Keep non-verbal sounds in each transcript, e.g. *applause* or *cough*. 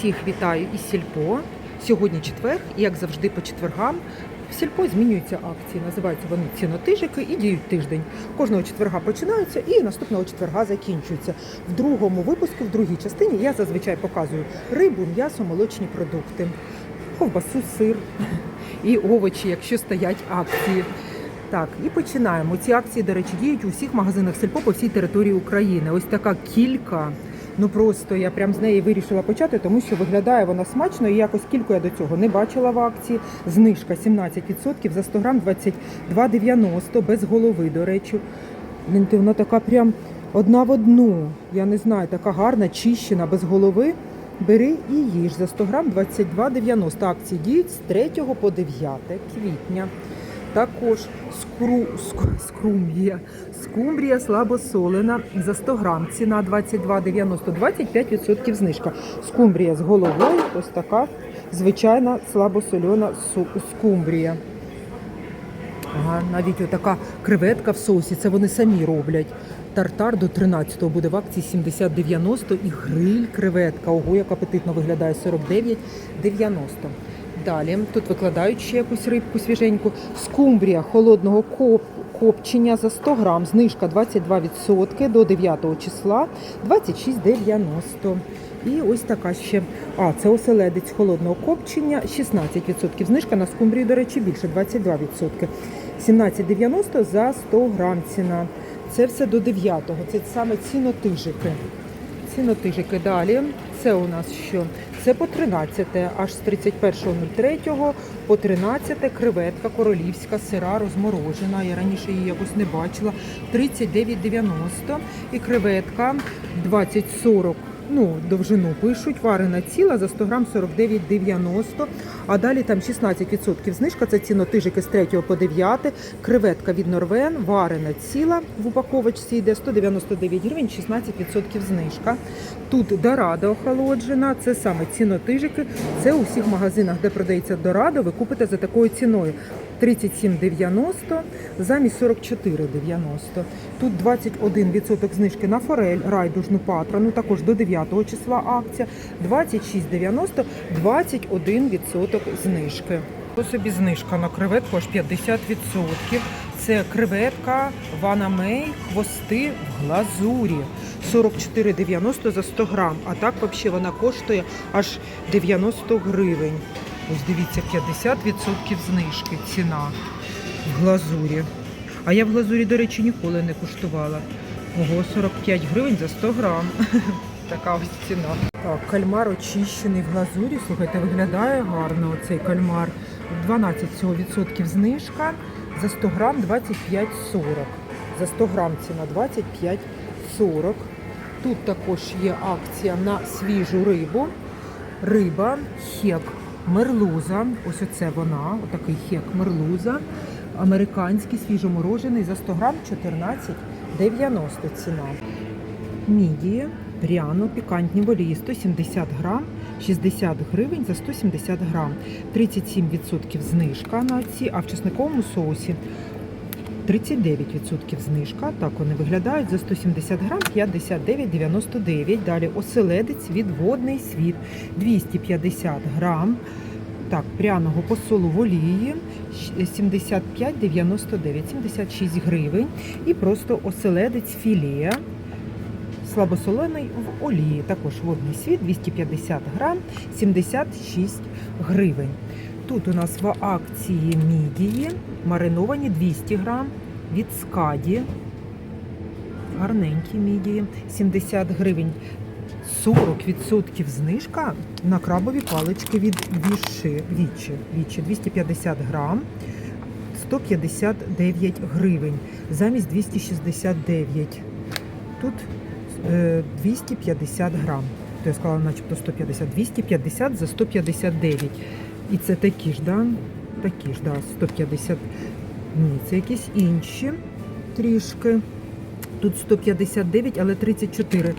Всіх вітаю із Сільпо. Сьогодні четвер, і як завжди по четвергам. В сільпо змінюються акції. Називаються вони цінотижики і діють тиждень. Кожного четверга починаються і наступного четверга закінчуються. В другому випуску, в другій частині, я зазвичай показую рибу, м'ясо, молочні продукти, ковбасу, сир і овочі, якщо стоять акції. Так, і починаємо. Ці акції, до речі, діють у всіх магазинах сільпо по всій території України. Ось така кілька. Ну просто я прям з неї вирішила почати, тому що виглядає вона смачно і якось кільку я до цього не бачила в акції. Знижка 17% за 100 грам 22,90 без голови, до речі. Вона така прям одна в одну. Я не знаю, така гарна, чищена, без голови. Бери і їж за 100 грам 22,90. Акції діють з 3 по 9 квітня. Також скру, ск- скрумбрія. Скумбрія слабосолена за 100 грам. Ціна 22,90, 25% знижка. Скумбрія з головою, ось така звичайна слабосольона скумбрія. Ага, навіть отака креветка в соусі, це вони самі роблять. Тартар до 13-го буде в акції 70,90 і гриль креветка. Ого, як апетитно виглядає 49,90. Далі тут викладають ще якусь рибку свіженьку. Скумбрія холодного коп, копчення за 100 грам. Знижка 22% до 9 числа 26,90. І ось така ще. А, це оселедець холодного копчення, 16% знижка на скумбрію, до речі, більше 22%. 17,90 за 100 грам ціна. Це все до 9-го. Це саме цінотижики. Цінотижики далі. Це у нас що? Це по 13, аж з 31.03 по 13 креветка королівська, сира розморожена. Я раніше її якось не бачила. 39,90 і креветка 20,40. Ну, довжину пишуть, варена ціла за 100 грам 49,90. А далі там 16% знижка, це цінотижики з 3 по 9. Креветка від Норвен, варена ціла в упаковочці йде 199 гривень, 16% знижка. Тут дорада охолоджена, це саме цінотижики. Це у всіх магазинах, де продається дорадо, ви купите за такою ціною. 37,90 замість 44,90. Тут 21% знижки на форель, райдужну патрану, також до 9 числа акція. 26,90, 21% знижки. Ось собі знижка на креветку аж 50%. Це креветка Вана Мей, хвости в глазурі. 44,90 за 100 грам. А так взагалі вона коштує аж 90 гривень. Ось дивіться, 50% знижки ціна в глазурі. А я в глазурі, до речі, ніколи не куштувала. Ого, 45 гривень за 100 грам. *laughs* Така ось ціна. Так, кальмар очищений в глазурі. Слухайте, виглядає гарно цей кальмар. 12 всього відсотків знижка. За 100 грам 25,40. За 100 грам ціна 25,40. Тут також є акція на свіжу рибу. Риба, хек, мерлуза. Ось оце вона, отакий хек мерлуза. Американський свіжоморожений за 100 грам 14,90 ціна. Мідії, пряно, пікантні олії 170 грам, 60 гривень за 170 грам. 37% знижка на ці, а в чесниковому соусі 39% знижка. Так вони виглядають за 170 грам 59,99. Далі оселедець від водний світ 250 грам. Так, пряного посолу в олії 75,99, 76 гривень. І просто оселедець філе слабосолений в олії. Також водний світ 250 грам, 76 гривень. Тут у нас в акції мідії мариновані 200 грам від скаді. Гарненькі мідії, 70 гривень. 40% знижка на крабові палички від віші, вічі, вічі 250 грам, 159 гривень, замість 269. Тут е, 250 грам. То я сказала, начебто 150, 250 за 159. І це такі ж, да? Такі ж, да, 150. Ні, це якісь інші трішки. Тут 159, але 34.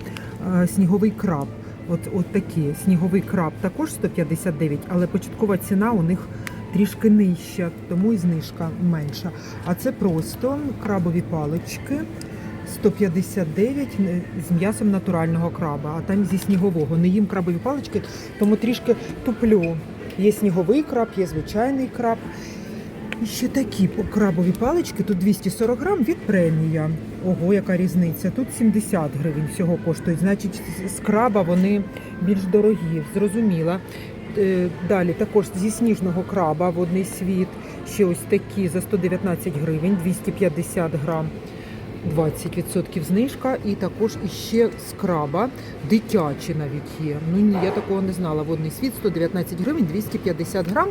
Е, Сніговий краб. От, от такі. Сніговий краб також 159, але початкова ціна у них трішки нижча, тому і знижка менша. А це просто крабові палички 159 з м'ясом натурального краба, а там зі снігового. Не їм крабові палички, тому трішки туплю. Є сніговий краб, є звичайний краб. І ще такі крабові палички, тут 240 грам від премія. Ого, яка різниця. Тут 70 гривень всього коштують. Значить, з краба вони більш дорогі, зрозуміла. Е, Далі також зі сніжного краба водний світ. Ще ось такі за 119 гривень, 250 грам. 20% знижка і також іще з краба дитячі навіть є. Ну я такого не знала. Водний світ 119 гривень, 250 грам.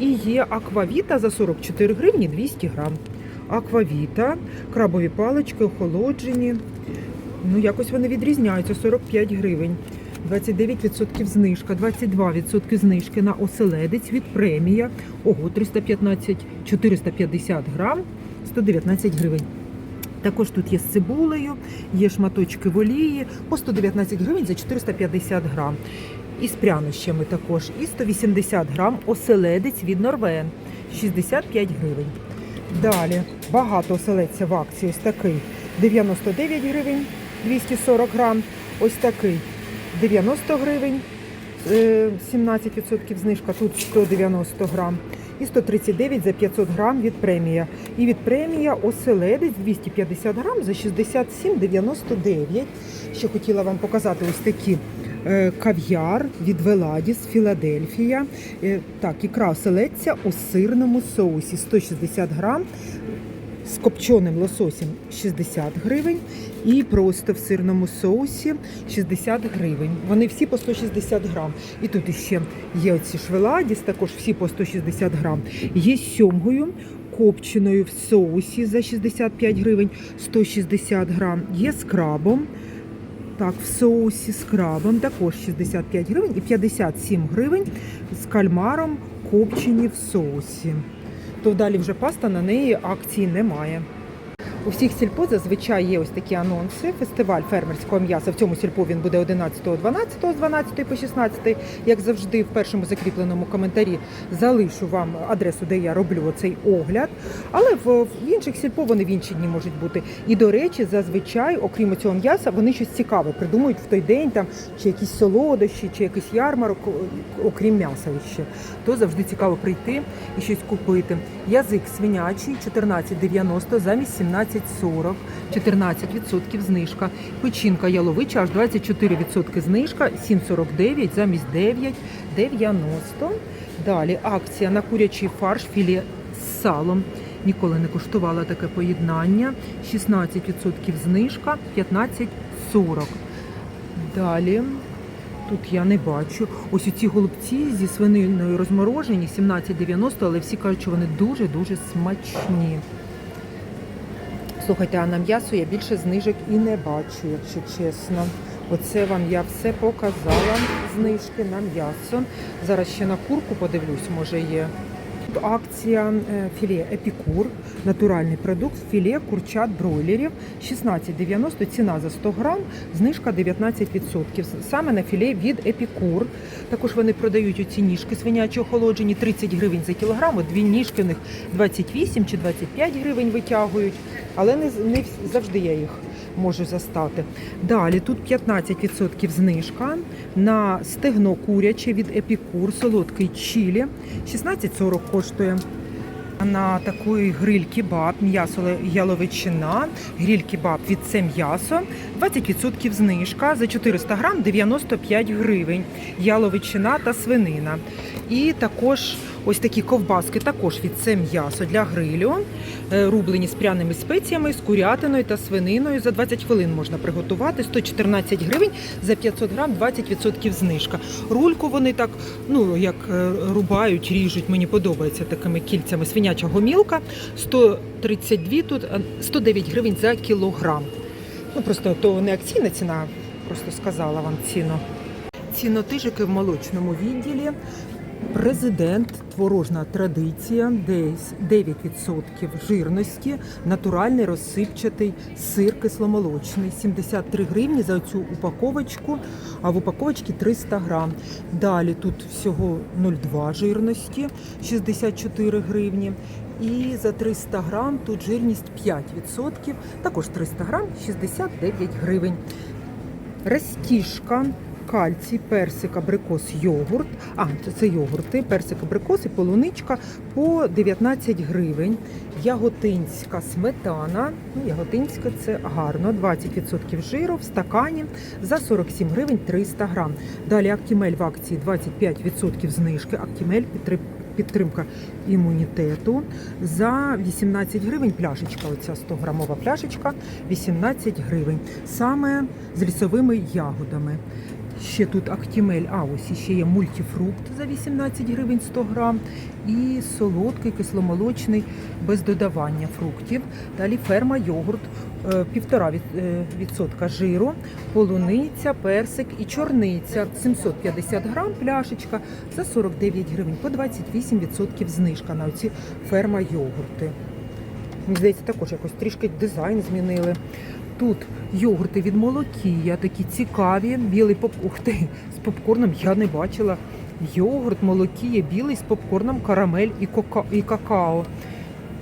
І є аквавіта за 44 гривні 200 грам. Аквавіта, крабові палички, охолоджені. Ну, якось вони відрізняються 45 гривень. 29% знижка, 22% знижки на оселедець від премія. Ого, 315, 450 грам, 119 гривень. Також тут є з цибулею, є шматочки в олії по 119 гривень за 450 грам. І з прянощами також. І 180 грам оселедець від Норвен 65 гривень. Далі багато оселедця в акції. Ось такий 99 гривень 240 грам. Ось такий 90 гривень, е, 17% знижка, тут 190 грам. І 139 за 500 грам від премія. І від премія оселедець 250 грам за 67,99. Ще хотіла вам показати ось такі е, кав'яр від Веладіс, Філадельфія. Е, Так, ікра оселедця у сирному соусі 160 грам з копченим лососем 60 гривень і просто в сирному соусі 60 гривень. Вони всі по 160 грам. І тут іще є оці швеладіс, також всі по 160 грам. Є з сьомгою копченою в соусі за 65 гривень, 160 грам. Є з крабом. Так, в соусі з крабом також 65 гривень і 57 гривень з кальмаром копчені в соусі то далі вже паста на неї акції немає. У всіх сільпо зазвичай є ось такі анонси. Фестиваль фермерського м'яса. В цьому сільпо він буде 11-12, з 12 по 16. Як завжди, в першому закріпленому коментарі залишу вам адресу, де я роблю цей огляд. Але в, інших сільпо вони в інші дні можуть бути. І до речі, зазвичай, окрім цього м'яса, вони щось цікаве придумують в той день, там чи якісь солодощі, чи якийсь ярмарок, окрім м'яса ще. То завжди цікаво прийти і щось купити. Язик свинячий 14,90 замість 17,40, 14% знижка. Печінка яловича аж 24% знижка, 7,49 замість 9,90. Далі акція на курячий фарш філе з салом. Ніколи не куштувала таке поєднання. 16% знижка, 15,40. Далі. Тут я не бачу. Ось ці голубці зі свининою розморожені 17,90, але всі кажуть, що вони дуже-дуже смачні. Слухайте, а на м'ясо я більше знижок і не бачу, якщо чесно. Оце вам я все показала. Знижки на м'ясо. Зараз ще на курку подивлюсь, може є. Акція е, філе Епікур, натуральний продукт, філе курчат бройлерів 16,90 ціна за 100 грам, знижка 19%. Саме на філе від Епікур. Також вони продають оці ніжки свинячі охолоджені 30 гривень за кілограм. От Дві ніжки в них 28 чи 25 гривень витягують, але не, не завжди я їх можу застати. Далі тут 15% знижка на стегно куряче від Епікур, солодкий чилі, 16,40 коштує. На такий гриль кебаб, м'ясо яловичина, гриль кебаб від це м'ясо, 20% знижка за 400 грам 95 гривень, яловичина та свинина. І також ось такі ковбаски, також від це м'ясо для грилю, е, рублені з пряними спеціями, з курятиною та свининою. За 20 хвилин можна приготувати, 114 гривень, за 500 грам 20% знижка. Рульку вони так, ну як е, рубають, ріжуть, мені подобається такими кільцями. Свиняча гомілка 132 тут, е, 109 гривень за кілограм. Ну просто то не акційна ціна, просто сказала вам ціну. Цінотижики в молочному відділі. Президент, творожна традиція, десь 9% жирності, натуральний розсипчатий сир кисломолочний, 73 гривні за цю упаковочку, а в упаковочці 300 грам. Далі тут всього 0,2 жирності, 64 гривні. І за 300 грам тут жирність 5%, також 300 грам 69 гривень. Растіжка, кальцій, персик, абрикос, йогурт. А, це, йогурти, персик, абрикос і полуничка по 19 гривень. Яготинська сметана. Ну, яготинська це гарно, 20% жиру в стакані за 47 гривень 300 грам. Далі Актімель в акції 25% знижки. Актімель підтримка імунітету за 18 гривень пляшечка. Оця 100 грамова пляшечка 18 гривень. Саме з лісовими ягодами. Ще тут Актімель, а ось ще є мультифрукт за 18 гривень 100 грам. І солодкий, кисломолочний, без додавання фруктів. Далі ферма йогурт, е, півтора від- е, відсотка жиру, полуниця, персик і чорниця. 750 грам пляшечка за 49 гривень, по 28% знижка на оці ферма йогурти. Мені здається, також якось трішки дизайн змінили. Тут йогурти від молокія, такі цікаві, білий поп... Ух ти, з попкорном я не бачила. Йогурт молокія білий з попкорном, карамель і, кока... і какао.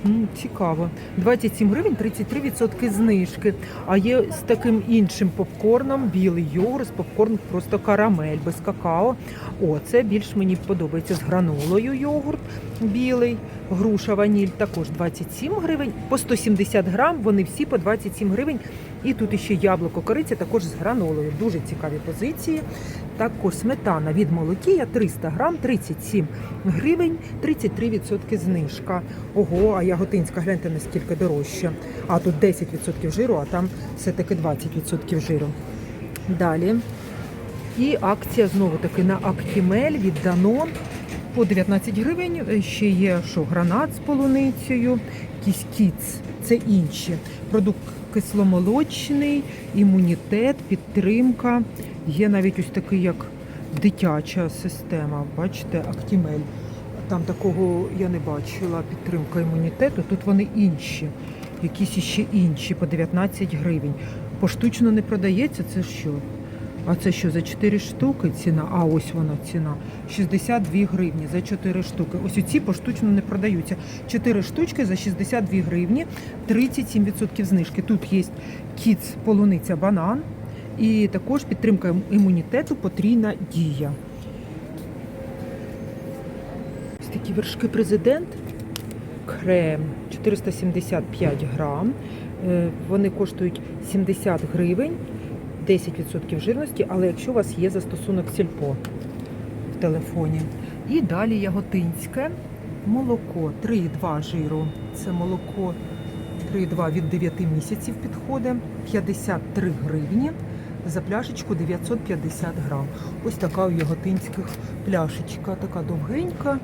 М, цікаво. 27 гривень 33% знижки. А є з таким іншим попкорном, білий йогурт, попкорн просто карамель без какао. О, це більш мені подобається з гранолою йогурт білий, груша ваніль також 27 гривень. По 170 грам вони всі по 27 гривень. І тут іще яблуко кориця також з гранолою. Дуже цікаві позиції. Також сметана від молокія 300 грам, 37 гривень, 33% знижка. Ого, а яготинська, гляньте, наскільки дорожча. А тут 10% жиру, а там все-таки 20% жиру. Далі. І акція знову таки на Актімель від Данон по 19 гривень. Ще є що гранат з полуницею, якийсь кіц. Це інші. Продукт кисломолочний, імунітет, підтримка. Є навіть ось такий, як дитяча система. Бачите, Актімель. Там такого я не бачила. Підтримка імунітету. Тут вони інші. Якісь іще інші по 19 гривень. Поштучно не продається, це що? А це що за 4 штуки ціна? А ось вона ціна. 62 гривні за 4 штуки. Ось ці поштучно не продаються. 4 штучки за 62 гривні, 37% знижки. Тут є кіц, полуниця, банан. І також підтримка імунітету потрійна дія. Ось такі вершки президент. Крем 475 грам. Е, Вони коштують 70 гривень. 10% жирності, але якщо у вас є застосунок сільпо в телефоні. І далі яготинське молоко 3,2 жиру. Це молоко 3,2 від 9 місяців підходить, 53 гривні. За пляшечку 950 грам. Ось така у яготинських пляшечка, така довгенька.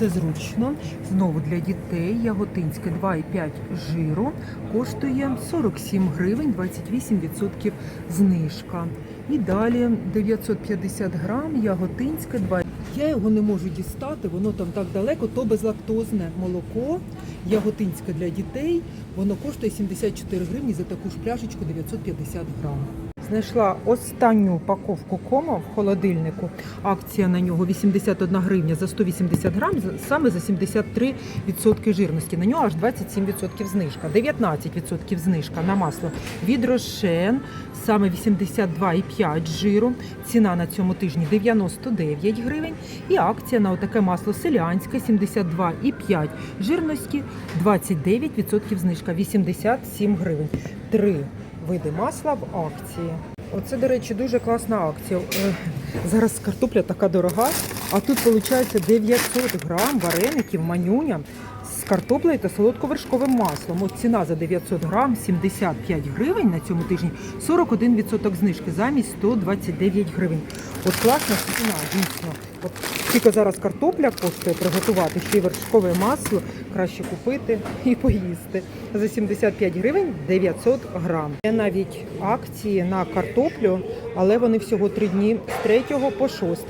Все зручно. Знову для дітей яготинське 2,5 жиру коштує 47 гривень, 28% знижка. І далі 950 грам яготинське 2. Я його не можу дістати, воно там так далеко, то безлактозне молоко, яготинське для дітей. Воно коштує 74 гривні за таку ж пляшечку 950 грам. Знайшла останню упаковку кома в холодильнику. Акція на нього 81 гривня за 180 грам, саме за 73% жирності. На нього аж 27% знижка, 19% знижка на масло від Рошен, саме 82,5 жиру. Ціна на цьому тижні 99 гривень. І акція на отаке масло селянське 72,5 жирності, 29% знижка, 87 гривень. Три види масла в акції. Оце, до речі, дуже класна акція. Е, Зараз картопля така дорога, а тут виходить 900 грам вареників манюня з картоплею та солодковершковим маслом. От ціна за 900 грам 75 гривень на цьому тижні, 41% знижки замість 129 гривень. От класна ціна, дійсно. От тільки зараз картопля коштує приготувати, ще й вершкове масло краще купити і поїсти. За 75 гривень 900 грам. Є навіть акції на картоплю, але вони всього три дні з 3 по 6.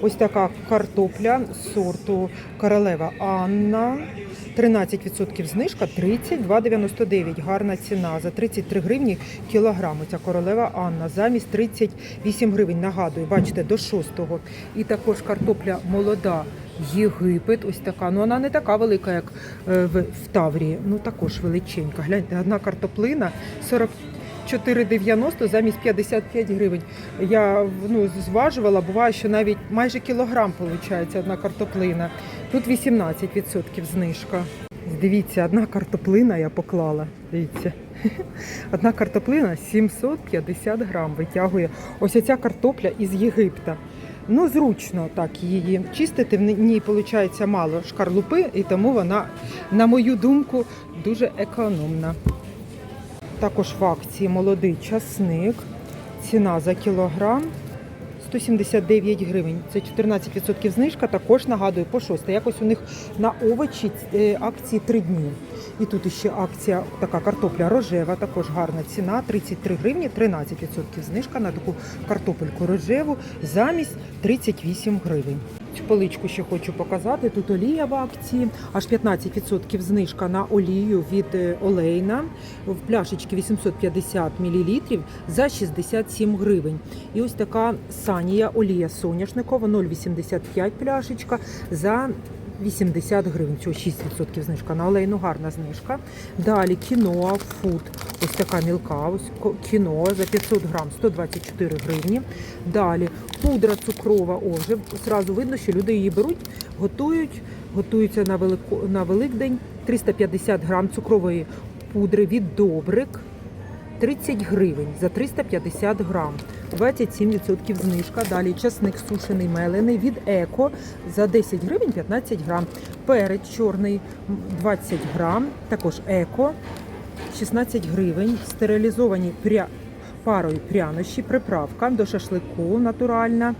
Ось така картопля сорту королева Анна. 13% знижка, 32,99. Гарна ціна за 33 гривні кілограм. Ця королева Анна замість 38 гривень. Нагадую, бачите, до 6-го. І також картопля молода. Єгипет, ось така. Ну вона не така велика, як е, в Таврії. Ну також величенька. Гляньте, одна картоплина 44,90 замість 55 гривень. Я ну, зважувала, буває, що навіть майже кілограм виходить одна картоплина. Тут 18% знижка. Дивіться, одна картоплина я поклала. Дивіться. *laughs* Одна картоплина 750 грам витягує. Ось оця картопля із Єгипта. Ну, зручно так її чистити. В ній виходить мало шкарлупи, і тому вона, на мою думку, дуже економна. Також в акції молодий часник. Ціна за кілограм 179 гривень. Це 14% знижка. Також нагадую по 6. Якось у них на овочі е, акції 3 дні. І тут ще акція така картопля рожева, також гарна ціна 33 гривні, 13% знижка на таку картопельку рожеву замість 38 гривень. Цю поличку ще хочу показати. Тут олія в акції, аж 15% знижка на олію від е, Олейна. В пляшечці 850 мл за 67 гривень. І ось така санія олія соняшникова 0,85 пляшечка за 80 гривень, цього 6% знижка. На олейну гарна знижка. Далі кіноа фуд. Ось така мілка, ось кіноа за 500 грам 124 гривні. Далі пудра цукрова. О, вже зразу видно, що люди її беруть, готують, готуються на, велико, на Великдень. 350 грам цукрової пудри від Добрик. 30 гривень за 350 грам. 27% знижка. Далі часник сушений мелений від Еко за 10 гривень 15 грам. Перець чорний 20 грам, також Еко 16 гривень. Стерилізовані пря... парою прянощі, приправка до шашлику натуральна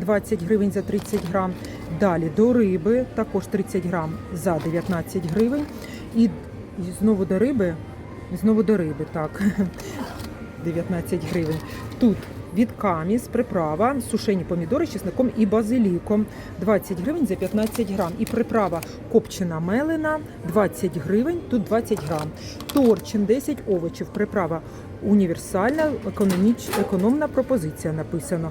20 гривень за 30 грам. Далі до риби також 30 грам за 19 гривень. І, знову до риби, знову до риби, так. *laughs* 19 гривень. Тут від каміс приправа, сушені помідори з чесником і базиліком. 20 гривень за 15 грам. І приправа копчена мелена 20 гривень, тут 20 грам. Торчин 10 овочів. Приправа універсальна, економіч, економна пропозиція написано.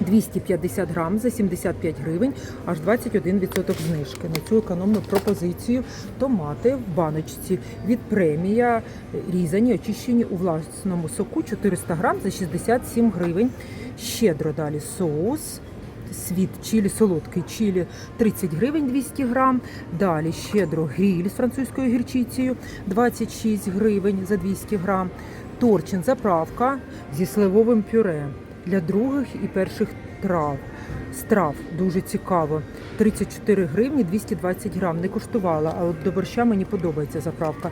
250 грам за 75 гривень, аж 21% знижки. На цю економну пропозицію томати в баночці від премія різані, очищені у власному соку 400 грам за 67 гривень. Щедро далі соус. Світ чилі, солодкий чилі 30 гривень 200 грам. Далі щедро гріль з французькою гірчицею 26 гривень за 200 грам. Торчин заправка зі сливовим пюре для других і перших трав. Страв дуже цікаво. 34 гривні 220 грам. Не коштувала, а от до борща мені подобається заправка.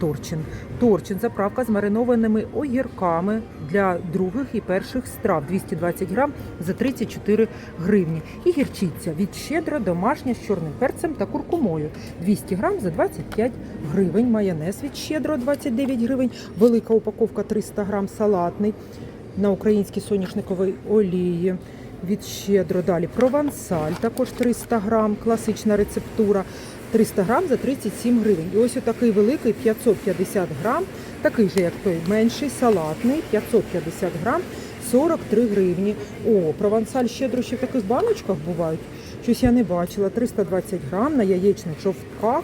Торчин. Торчин заправка з маринованими огірками для других і перших страв 220 грам за 34 гривні. І гірчиця від щедро домашня з чорним перцем та куркумою 200 грам за 25 гривень. Майонез від щедро 29 гривень. Велика упаковка 300 грам салатний на українській соняшниковій олії. Від щедро далі провансаль, також 300 грам, класична рецептура. 300 грам за 37 гривень. І ось отакий великий 550 грам, такий же, як той менший, салатний, 550 грам, 43 гривні. О, провансаль щедро ще в таких баночках бувають. Щось я не бачила. 320 грам на яєчних жовтках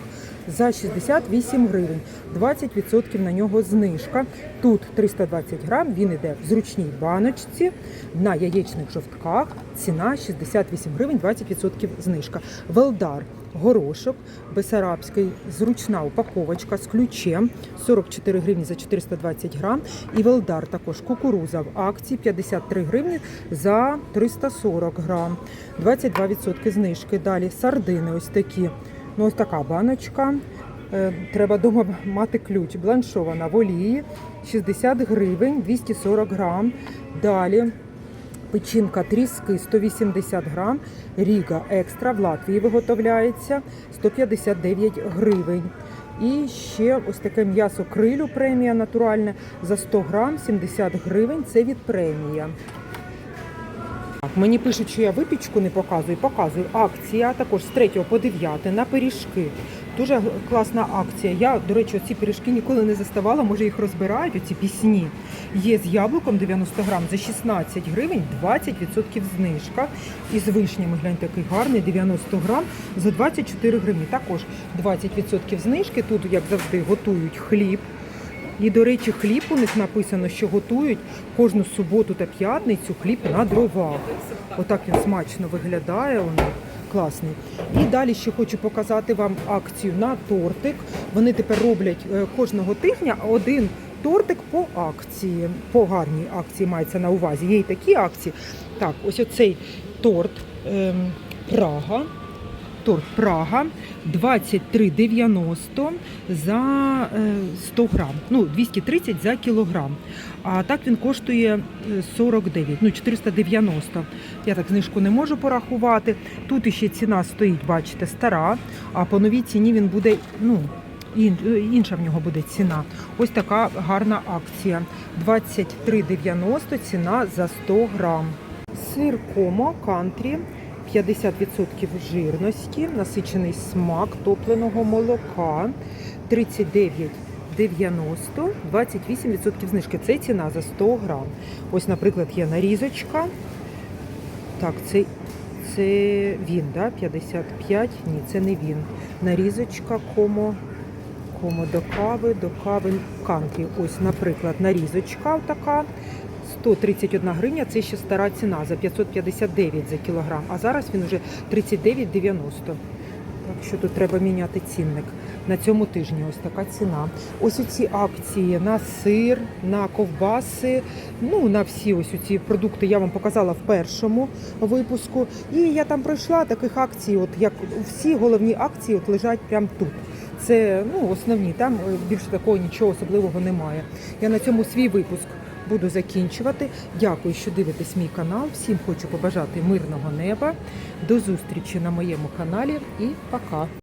за 68 гривень. 20% на нього знижка. Тут 320 грам, він іде в зручній баночці на яєчних жовтках. Ціна 68 гривень, 20% знижка. Велдар. Горошок бесарабський, зручна упаковочка з ключем 44 гривні за 420 грам. І Велдар також кукуруза в акції 53 гривні за 340 грам. 22% знижки. Далі сардини ось такі. Ну, ось така баночка. Е, Треба вдома мати ключ. Бланшована в олії 60 гривень, 240 грам. Далі печінка тріски 180 грам. Ріга екстра в Латвії виготовляється 159 гривень. І ще ось таке м'ясо крилю премія натуральне за 100 грам 70 гривень. Це від премія. Мені пишуть, що я випічку не показую. Показую. Акція також з 3 по 9 на пиріжки. Дуже класна акція. Я, до речі, ці пиріжки ніколи не заставала, може їх розбирають, оці пісні. Є з яблуком 90 грам за 16 гривень, 20% знижка. І з вишнями, гляньте, такий гарний, 90 грам за 24 гривні. Також 20% знижки. Тут, як завжди, готують хліб. І, до речі, хліб у них написано, що готують кожну суботу та п'ятницю хліб на дровах. Отак він смачно виглядає. Воно класний. І далі ще хочу показати вам акцію на тортик. Вони тепер роблять е, кожного тижня один тортик по акції. По гарній акції мається на увазі. Є і такі акції. Так, ось оцей торт ем, Прага. Торт Прага 23,90 за е, 100 грам. Ну, 230 за кілограм. А так він коштує е, 49, ну 490. Я так знижку не можу порахувати. Тут іще ціна стоїть, бачите, стара, а по новій ціні він буде, ну, е, інша в нього буде ціна. Ось така гарна акція. 23,90 ціна за 100 грам. Сир комо кантрі 50% жирності, насичений смак топленого молока 39,90, 28% знижки. Це ціна за 100 грам. Ось, наприклад, є нарізочка. Так, це, це він, да? 55. Ні, це не він. Нарізочка комо. Комо до кави, до кави кантрі. Ось, наприклад, нарізочка така. 131 гривня, це ще стара ціна за 559 за кілограм, а зараз він вже 39,90. Так що тут треба міняти цінник. На цьому тижні ось така ціна. Ось ці акції на сир, на ковбаси, ну на всі ось ці продукти я вам показала в першому випуску. І я там пройшла таких акцій, от як всі головні акції от лежать прямо тут. Це ну, основні, там е, більше такого нічого особливого немає. Я на цьому свій випуск буду закінчувати. Дякую, що дивитесь мій канал. Всім хочу побажати мирного неба. До зустрічі на моєму каналі і пока.